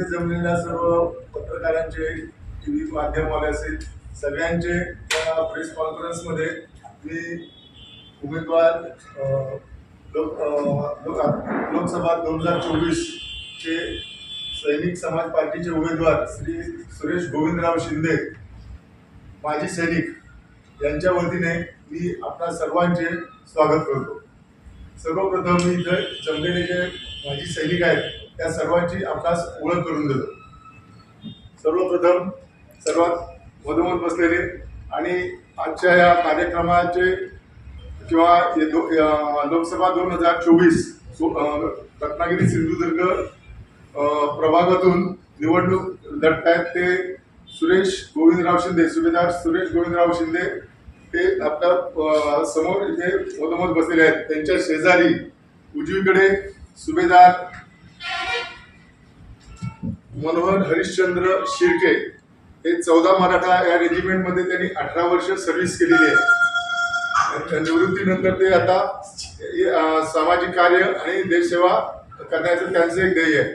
इथे जमलेल्या सर्व पत्रकारांचे टी व्ही माध्यमवाले असेल सगळ्यांचे या प्रेस कॉन्फरन्समध्ये मी उमेदवार लोक लोकसभा दोन हजार चोवीसचे सैनिक समाज पार्टीचे उमेदवार श्री सुरेश गोविंदराव शिंदे माजी सैनिक यांच्या वतीने मी आपणा सर्वांचे स्वागत करतो. सर्वप्रथम मी इथं जमलेले जे माजी सैनिक आहेत त्या सर्वांची आपणास ओळख करून देतो. सर्वप्रथम सर्वात मधोमध बसलेले आणि आजच्या या कार्यक्रमाचे किंवा दो लोकसभा दोन हजार चोवीस रत्नागिरी सिंधुदुर्ग प्रभागातून निवडणूक लढतायत ते सुरेश गोविंदराव शिंदे सुभेदार सुरेश गोविंदराव शिंदे ते आपल्यासमोर इथे मधोमध बसलेले आहेत. त्यांच्या शेजारी उजवीकडे सुभेदार मनोहर हरिश्चंद्र शिर्के हे चौदा मराठा या रेजिमेंटमध्ये त्यांनी अठरा वर्ष सर्व्हिस केलेली आहे. निवृत्तीनंतर ते आता सामाजिक कार्य आणि देशसेवा करण्याचं त्यांचं एक ध्येय आहे.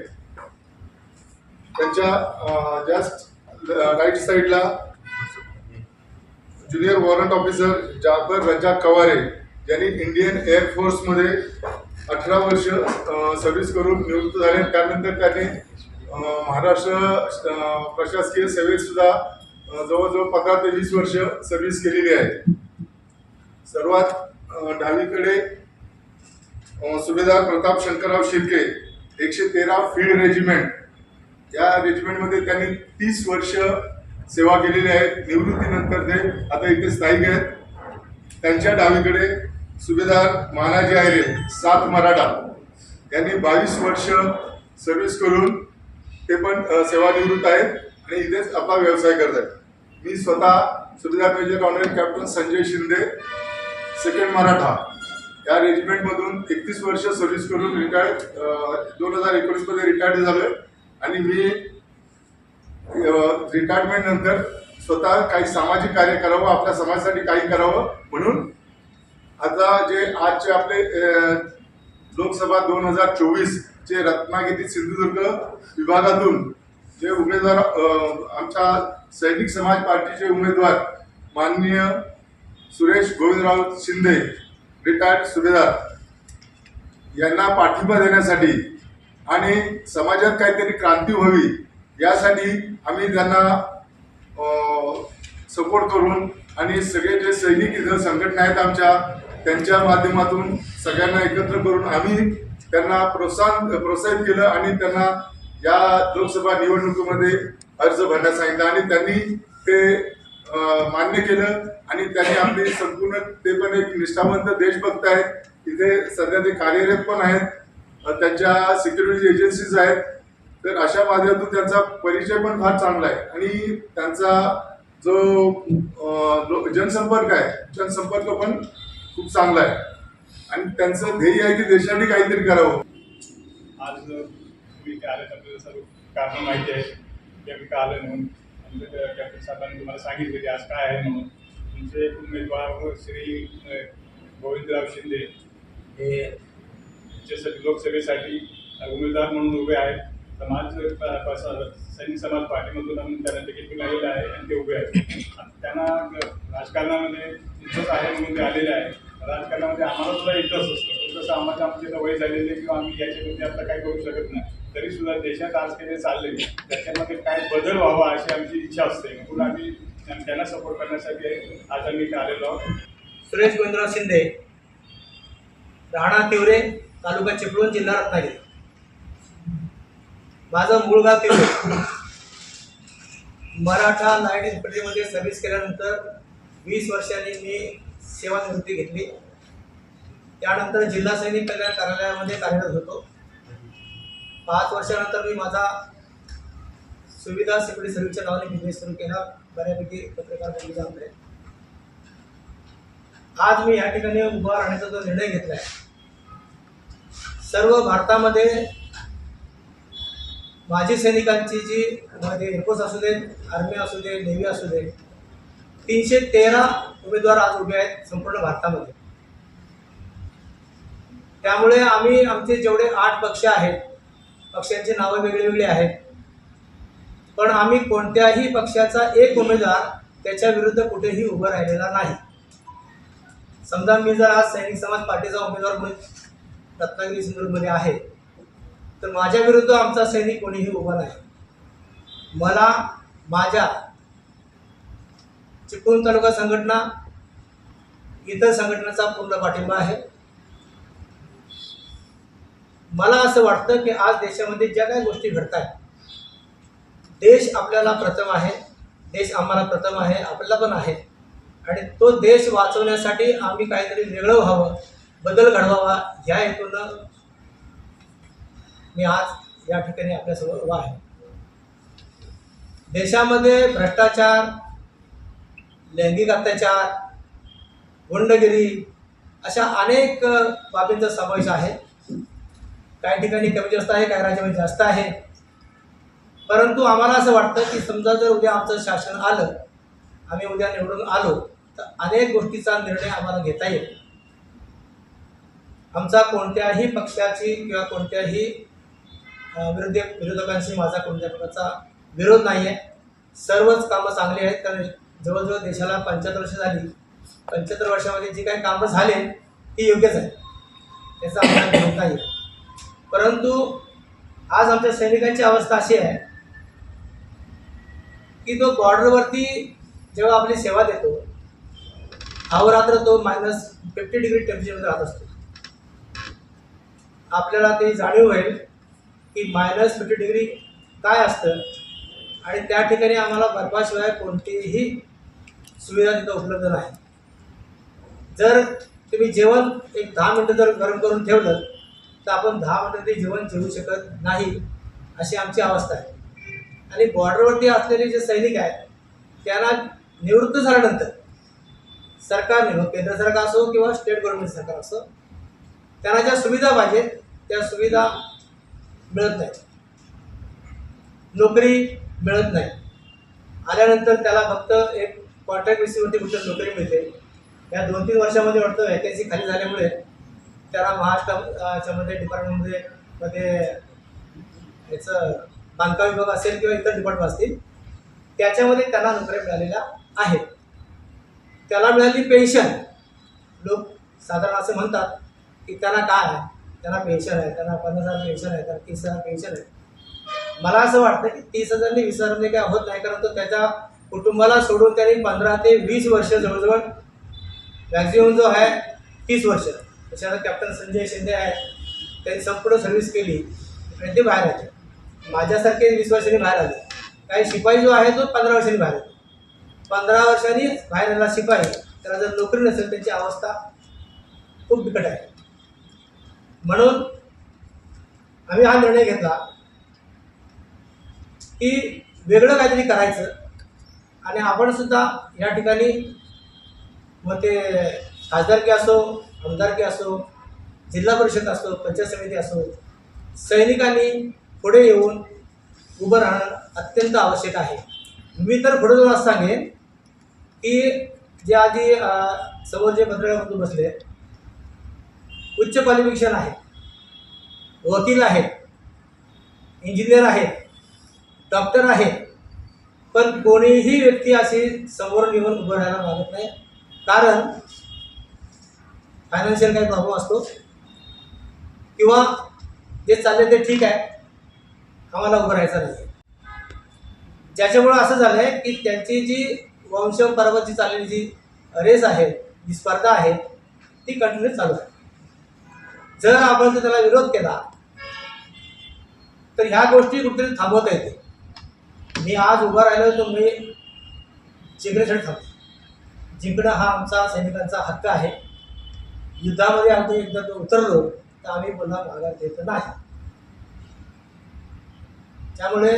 त्यांच्या जस्ट राईट साईडला junior warrant officer Jafar Raza Kaware यांनी इंडियन एअरफोर्समध्ये अठरा वर्ष सर्व्हिस करून निवृत्त झाले. त्यानंतर त्यांनी महाराष्ट्र प्रशासकीय सेवेत सुद्धा जवळजवळ पंधरा ते वीस वर्ष सर्व्हिस केलेली आहे. सर्वात डावीकडे सुभेदार प्रताप शंकरराव शिर्के एकशे तेरा फील्ड रेजिमेंट या रेजिमेंटमध्ये त्यांनी तीस वर्ष सेवा केलेली आहे. निवृत्तीनंतर ते आता इथे स्थायिक आहेत. त्यांच्या डावीकडे सुभेदार मानाजी आयरे सात मराठा. यांनी बावीस वर्ष सर्व्हिस करून ते पण सेवानिवृत्त आहेत आणि इथेच आपला व्यवसाय करत आहेत. मी स्वतः सुविधा major honorary captain Sanjay Shinde second Maratha. या रेजिमेंटमधून एकतीस वर्ष सर्व्हिस करून रिटायर्ड दोन हजार एकोणीसमध्ये रिटायर्ड झालोय. आणि मी रिटायरमेंट नंतर स्वतः काही सामाजिक कार्य करावं आपल्या समाजासाठी काही करावं म्हणून आता जे आजचे आपले लोकसभा दोन हजार चोवीस जे रत्नागिरी सिंधुदुर्ग विभागातून जे उमेदवार आमच्या सैनिक समाज पार्टीचे उमेदवार माननीय सुरेश गोविंदराव शिंदे रिटायर्ड सुभेदार यांना पाठिंबा देण्यासाठी आणि समाजात काहीतरी क्रांती व्हावी यासाठी आम्ही त्यांना सपोर्ट करून आणि सगळे जे सैनिक इथं संघटना आहेत आमच्या त्यांच्या माध्यमातून सगळ्यांना एकत्र करून आम्ही त्यांना प्रोत्साहन प्रोत्साहित केलं आणि त्यांना या लोकसभा निवडणुकीमध्ये अर्ज भरण्यास सांगितलं आणि त्यांनी ते मान्य केलं आणि त्यांनी आपली संपूर्ण ते पण एक निष्ठावंत देशभक्त आहेत. तिथे सध्या ते कार्यरत पण आहेत. त्यांच्या सिक्युरिटी एजन्सीज आहेत. तर अशा माध्यमातून त्यांचा परिचय पण फार चांगला आहे. आणि त्यांचा जो जनसंपर्क आहे जनसंपर्क पण खूप चांगला आहे. आणि त्यांचं ध्येय आहे की देशाने काहीतरी करावं. आज तुम्ही आले आल्यात आपल्याला सर्व कारण माहिती आहे की आम्ही का आलं म्हणून? आमच्या कॅप्टन साहेबांनी तुम्हाला सांगितलं की आज काय आहे म्हणून. तुमचे उमेदवार श्री गोविंदराव शिंदे हे याच्यासाठी लोकसभेसाठी उमेदवार म्हणून उभे आहेत. समाज सैनिक समाज पार्टीमधून आम्ही त्यांना तिकीट मिळालेलं आहे आणि ते उभे आहेत. त्यांना राजकारणामध्ये इंटरेस्ट आहे म्हणून ते आलेले आहे राजकारणामध्ये आम्हाला सुद्धा इंटरेस्ट असतो. पण तसं आम्हाला आमची वय झालेली आहे किंवा आम्ही याच्यामध्ये आता काही करू शकत नाही तरी सुद्धा देशात आज काही चालले त्याच्यामध्ये काय बदल व्हावा अशी आमची इच्छा असते. म्हणून आम्ही त्यांना सपोर्ट करण्यासाठी आज आम्ही इथे आलेलो आहोत. सुरेश गोविंदराव शिंदे राणा तिवरे तालुका चिपळूण जिल्हा रत्नागिरी. माझं मूळ गाव तिवरे. मराठा नाईट इन्फंट्रीमध्ये सर्व्हिस केल्यानंतर वीस वर्षांनी मी सेवानिवृत्ती घेतली. त्यानंतर जिल्हा सैनिक कल्याण कार्यालयामध्ये कार्यरत होतो. पाच वर्षानंतर मी माझा सुविधा सिक्युरिटी सर्व्हिसच्या नावाने बिझनेस सुरू केला. बऱ्यापैकी पत्रकार बनली जात आज मी या ठिकाणी उभा राहण्याचा जो निर्णय घेतला आहे सर्व भारतामध्ये माजी सैनिकांची जी मध्ये एअरफोर्स असू दे आर्मी असू दे नेव्ही असू दे तीनशे तेरा उमेदवार आज उभे आहेत संपूर्ण भारतामध्ये. त्यामुळे आम्ही आमचे जेवढे आठ पक्ष आहेत पक्षांची नावं वेगळी वेगळी आहेत. पण आम्ही कोणत्याही पक्षाचा एक उमेदवार त्याच्या विरुद्ध कुठेही उभं राहिलेला नाही. समजा मी जर आज सैनिक समाज पार्टीचा उमेदवार म्हणून रत्नागिरी सिंधुदुर्गमध्ये आहे तर माझ्या विरुद्ध आमचा सैनिक कोणीही उभा नाही. मला माझ्या चिपळूण तालुका संघटना इतर संघटनेचा पूर्ण पाठिंबा आहे. मला असं वाटतं की आज देशामध्ये ज्या काही गोष्टी घडत आहेत देश आपल्याला प्रथम आहे देश आम्हाला प्रथम आहे आपल्याला पण आहे. आणि तो देश वाचवण्यासाठी आम्ही काहीतरी वेगळं व्हावं बदल घडवावा ह्या हेतूनं मी आज या ठिकाणी आपल्यासमोर उभा आहे. देशामध्ये भ्रष्टाचार लैंगिक अत्याचार गुंडगिरी अशा अनेक बाबींचा समावेश आहे. काही ठिकाणी कमी जास्त आहे काही राज्यामध्ये जास्त आहे. परंतु आम्हाला असं वाटतं की समजा जर उद्या आमचं शासन आलं आम्ही उद्या निवडून आलो तर अनेक गोष्टीचा निर्णय आम्हाला घेता येईल. आमचा कोणत्याही पक्षाची किंवा कोणत्याही विरोधी विरोधकांशी माझा कोणत्या प्रकारचा विरोध नाही आहे सर्वच कामं चांगली आहेत कारण जवळजवळ देशाला पंच्याहत्तर वर्ष झाली. पंच्याहत्तर वर्षामध्ये जी काही कामं झाले ती योग्यच आहे याचा आपल्याला विरोध येईल परंतु आज आमच्या सैनिकांची अवस्था अशी आहे की तो बॉर्डरवरती जेव्हा आपली सेवा देतो अहोरात्र तो मायनस फिफ्टी डिग्री टेम्परेचरमध्ये राहत असतो. आपल्याला ते जाणीव होईल की मायनस फिफ्टी डिग्री काय असतं आणि त्या ठिकाणी आम्हाला बर्फाशिवाय कोणतीही सुविधा तिथं उपलब्ध नाही. जर तुम्ही जेवण एक दहा मिनटं जर गरम करून ठेवलं तर आपण दहा मिनटं ते जेवण जेवू शकत नाही अशी आमची अवस्था आहे. आणि बॉर्डरवरती असलेले जे सैनिक आहेत त्यांना निवृत्त झाल्यानंतर सरकारने मग केंद्र सरकार असो किंवा स्टेट गव्हर्नमेंट सरकार असो त्यांना ज्या सुविधा पाहिजेत त्या सुविधा मिळत नाहीत. नोकरी मिळत नाही. आल्यानंतर त्याला फक्त एक कॉन्ट्रॅक्ट बेसिसवरती कुठं नोकरी मिळते. या दोन तीन वर्षामध्ये वाटतं वॅकन्सी खाली झाल्यामुळे त्याला महाराष्ट्राच्यामध्ये डिपार्टमेंटमध्ये मध्ये याचं बांधकाम विभाग असेल किंवा इतर डिपार्टमेंट असतील त्याच्यामध्ये त्यांना नोकऱ्या मिळालेल्या आहेत. त्याला मिळाली पेन्शन लोक साधारण असं म्हणतात की त्यांना काय आहे? त्यांना पेन्शन आहे त्यांना पन्नास हजार पेन्शन आहे त्यांना तीस हजार पेन्शन आहे. मला असं वाटतं की तीस हजारने वीस हजारने काय होत नाही कारण तो त्याच्या कुटुंबाला सोडून त्यांनी पंधरा ते वीस वर्ष जवळजवळ मॅक्झिमम जो आहे तीस वर्ष. त्याच्यानंतर कॅप्टन संजय शिंदे आहे. त्यांनी संपूर्ण सर्व्हिस केली. आणि ते बाहेर आले. माझ्यासारखे वीस वर्षांनी बाहेर आले. काही शिपाई जो आहे तो पंधरा वर्षांनी बाहेर आले. पंधरा वर्षांनी बाहेर आला शिपाई. त्याला जर नोकरी नसेल त्यांची अवस्था खूप बिकट आहे. म्हणून आम्ही हा निर्णय घेतला की वेगळं काहीतरी करायचं. आणि आपण सुद्धा या ठिकाणी मग ते खासदारकी असो आमदारकी असो जिल्हा परिषद असो पंचायत समिती असो सैनिकांनी पुढे येऊन उभं राहणं अत्यंत आवश्यक आहे. मी तर पुढे जाऊन असं सांगेन की जे आधी समोर जे पत्रकार बसले उच्च क्वालिफिकेशन आहे वकील आहेत इंजिनियर आहेत डॉक्टर आहेत पण कोणीही व्यक्ती अशी समोर येऊन उभं राहायला मागत नाही. कारण फायनान्शियल काही प्रॉब्लेम असतो. किंवा जे चालले ते ठीक आहे. आम्हाला उभं राहायचं नाही ज्याच्यामुळं असं झालं आहे की त्यांची जी वंश परबत जी चाललेली जी रेस आहे जी स्पर्धा आहे ती कंटिन्यू चालू आहे. जर आपण जर त्याला विरोध केला तर ह्या गोष्टी कुठेतरी थांबवता येते मी आज उभा राहिलो तर मी जिंकण्यासाठी थांबतो जिंकणं हा आमचा सैनिकांचा हक्क आहे. युद्धामध्ये आम्ही एकदा तो उतरलो तर आम्ही पुन्हा माघार देत नाही. त्यामुळे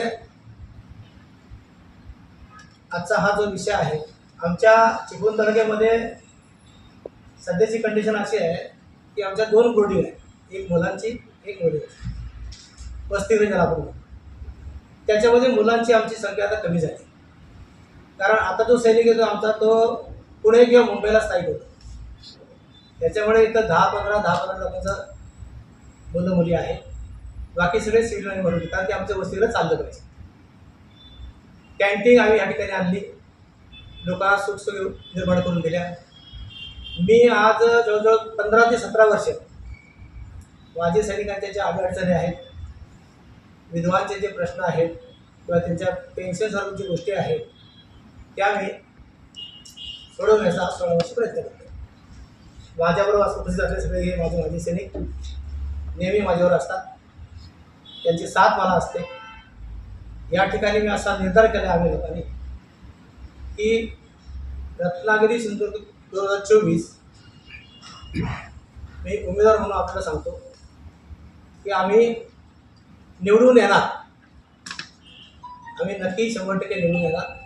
आजचा हा जो विषय आहे आमच्या चिपळूण तालुक्यामध्ये सध्याची कंडिशन अशी आहे की आमच्या दोन गोडी आहेत. एक मुलांची एक मुलींची. आहे ज्याला आपण त्याच्यामध्ये मुलांची आमची संख्या आता कमी झाली. कारण आता जो सैनिक येतो आमचा तो पुणे किंवा मुंबईला स्थायिक होतो. त्याच्यामुळे इथं दहा पंधरा दहा पंधरा लोकांचं मुलं मुली आहे बाकी सगळे सिव्हिल लाईन भरून कारण की आमच्या वस्तीला चाललं पाहिजे. कॅन्टीन आम्ही या ठिकाणी आणली. लोकांना सुखसोयी निर्माण करून दिल्या. मी आज जवळजवळ पंधरा ते सतरा वर्ष माझे सैनिकांच्या ज्या अडचणी आहेत विधवांचे जे प्रश्न आहेत किंवा त्यांच्या पेन्शन सारख्या गोष्टी आहेत त्या मी सोडवण्याचा सोडवण्याचा प्रयत्न करतो. माझ्याबरोबर आज उपस्थित असले सगळे हे माझे माजी सैनिक नेहमी माझ्यावर असतात. त्यांची साथ मला असते. या ठिकाणी मी असा निर्धार केला आम्ही लोकांनी की रत्नागिरी सिंधुदुर्ग दोन हजार चोवीस मी उमेदवार म्हणून आपल्याला सांगतो की आम्ही निवडून येणार. आम्ही नक्की शंभर टक्के निवडून येणार.